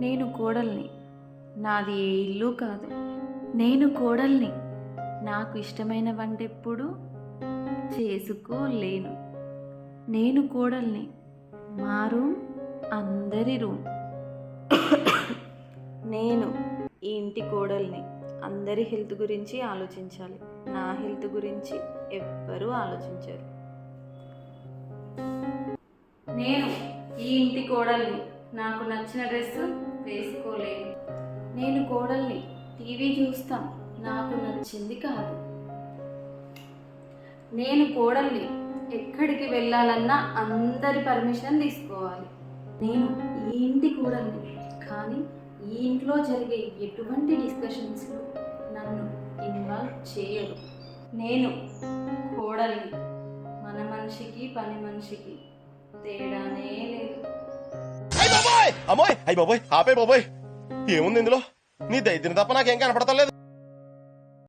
నేను కోడల్ని. నాది ఏ ఇల్లు కాదు. నేను కోడల్ని. నాకు ఇష్టమైన వంటెప్పుడు చేసుకోలేను. నేను కోడల్ని. మా రూమ్ అందరి రూమ్. నేను ఈ ఇంటి కోడల్ని అందరి హెల్త్ గురించి ఆలోచించాలి. నా హెల్త్ గురించి ఎవ్వరూ ఆలోచించరు. నేను ఈ ఇంటి కోడల్ని నాకు నచ్చిన డ్రెస్ వేసుకోలేను. నేను కోడల్ని టీవీ చూస్తాం. నాకు నచ్చింది కాదు. నేను కోడల్ని ఎక్కడికి వెళ్ళాలన్నా అందరి పర్మిషన్ తీసుకోవాలి. నేను ఈ ఇంటి కూడల్ని కానీ ఈ ఇంట్లో జరిగే ఎటువంటి డిస్కషన్స్లో నన్ను ఇన్వాల్వ్ చేయరు. నేను కోడల్ని మన మనిషికి పని మనిషికి తేడానే అమ్మోయ్ అయ్యి బాబోయ్ ఆపే బాబోయ్. ఏముంది ఇందులో? నీ దైద్యం తప్ప నాకేం కనపడతలేదు.